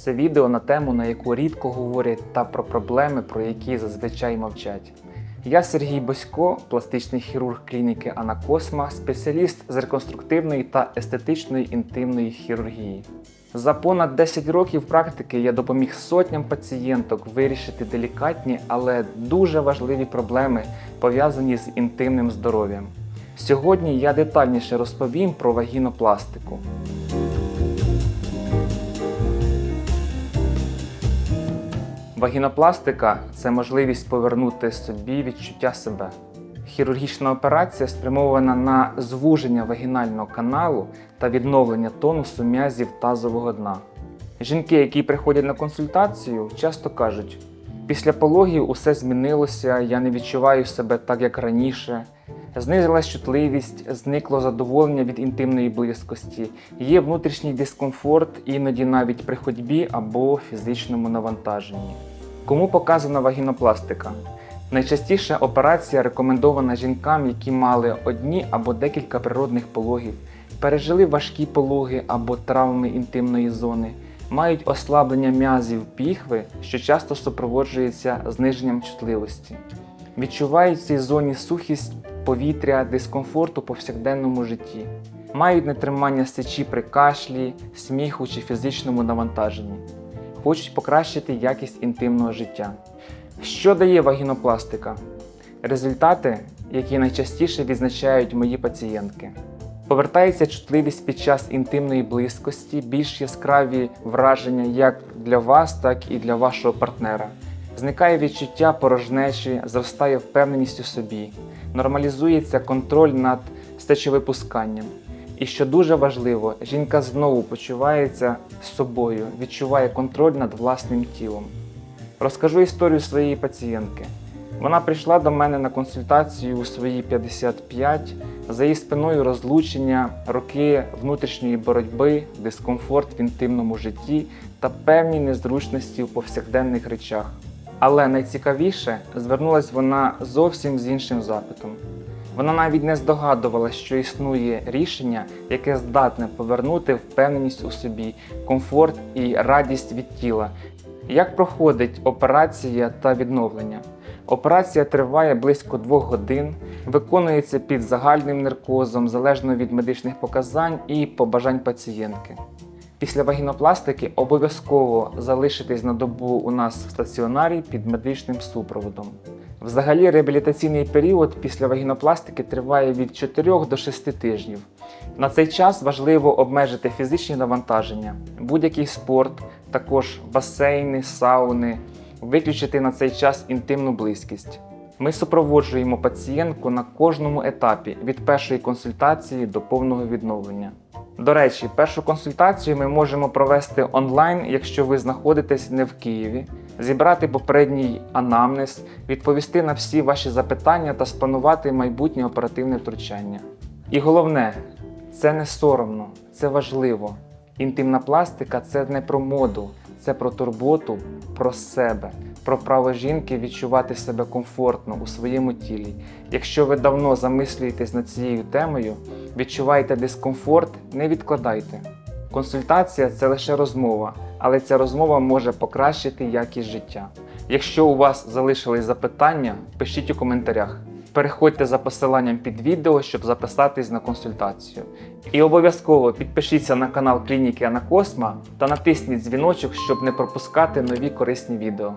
Це відео на тему, на яку рідко говорять, та про проблеми, про які зазвичай мовчать. Я Сергій Босько, пластичний хірург клініки Анакосма, спеціаліст з реконструктивної та естетичної інтимної хірургії. За понад 10 років практики я допоміг сотням пацієнток вирішити делікатні, але дуже важливі проблеми, пов'язані з інтимним здоров'ям. Сьогодні я детальніше розповім про вагінопластику. Вагінопластика це можливість повернути собі відчуття себе. Хірургічна операція спрямована на звуження вагінального каналу та відновлення тонусу м'язів тазового дна. Жінки, які приходять на консультацію, часто кажуть: після пологів усе змінилося, я не відчуваю себе так, як раніше. Знизилась чутливість, зникло задоволення від інтимної близькості, є внутрішній дискомфорт, іноді навіть при ходьбі або фізичному навантаженні. Кому показана вагінопластика? Найчастіше операція рекомендована жінкам, які мали одні або декілька природних пологів, пережили важкі пологи або травми інтимної зони, мають ослаблення м'язів піхви, що часто супроводжується зниженням чутливості. Відчувають в цій зоні сухість повітря, дискомфорт у повсякденному житті, мають нетримання сечі при кашлі, сміху чи фізичному навантаженні, хочуть покращити якість інтимного життя. Що дає вагінопластика? Результати, які найчастіше відзначають мої пацієнтки. Повертається чутливість під час інтимної близькості, більш яскраві враження як для вас, так і для вашого партнера. Зникає відчуття порожнечі, зростає впевненість у собі, нормалізується контроль над стечовипусканням. І що дуже важливо, жінка знову почувається з собою, відчуває контроль над власним тілом. Розкажу історію своєї пацієнтки. Вона прийшла до мене на консультацію у свої 55, за її спиною розлучення, роки внутрішньої боротьби, дискомфорт в інтимному житті та певні незручності в повсякденних речах. Але найцікавіше звернулась вона зовсім з іншим запитом. Вона навіть не здогадувалася, що існує рішення, яке здатне повернути впевненість у собі, комфорт і радість від тіла. Як проходить операція та відновлення? Операція триває близько двох годин, виконується під загальним наркозом залежно від медичних показань і побажань пацієнтки. Після вагінопластики обов'язково залишитись на добу у нас в стаціонарі під медичним супроводом. Взагалі, реабілітаційний період після вагінопластики триває від 4 до 6 тижнів. На цей час важливо обмежити фізичні навантаження, будь-який спорт, також басейни, сауни, виключити на цей час інтимну близькість. Ми супроводжуємо пацієнтку на кожному етапі від першої консультації до повного відновлення. До речі, першу консультацію ми можемо провести онлайн, якщо ви знаходитесь не в Києві, зібрати попередній анамнез, відповісти на всі ваші запитання та спланувати майбутнє оперативне втручання. І головне, це не соромно, це важливо. Інтимна пластика це не про моду, це про турботу, про себе, про право жінки відчувати себе комфортно у своєму тілі. Якщо ви давно замислюєтесь над цією темою, відчуваєте дискомфорт, не відкладайте. Консультація це лише розмова, але ця розмова може покращити якість життя. Якщо у вас залишились запитання, пишіть у коментарях. Переходьте за посиланням під відео, щоб записатись на консультацію. І обов'язково підпишіться на канал клініки Анакосма та натисніть дзвіночок, щоб не пропускати нові корисні відео.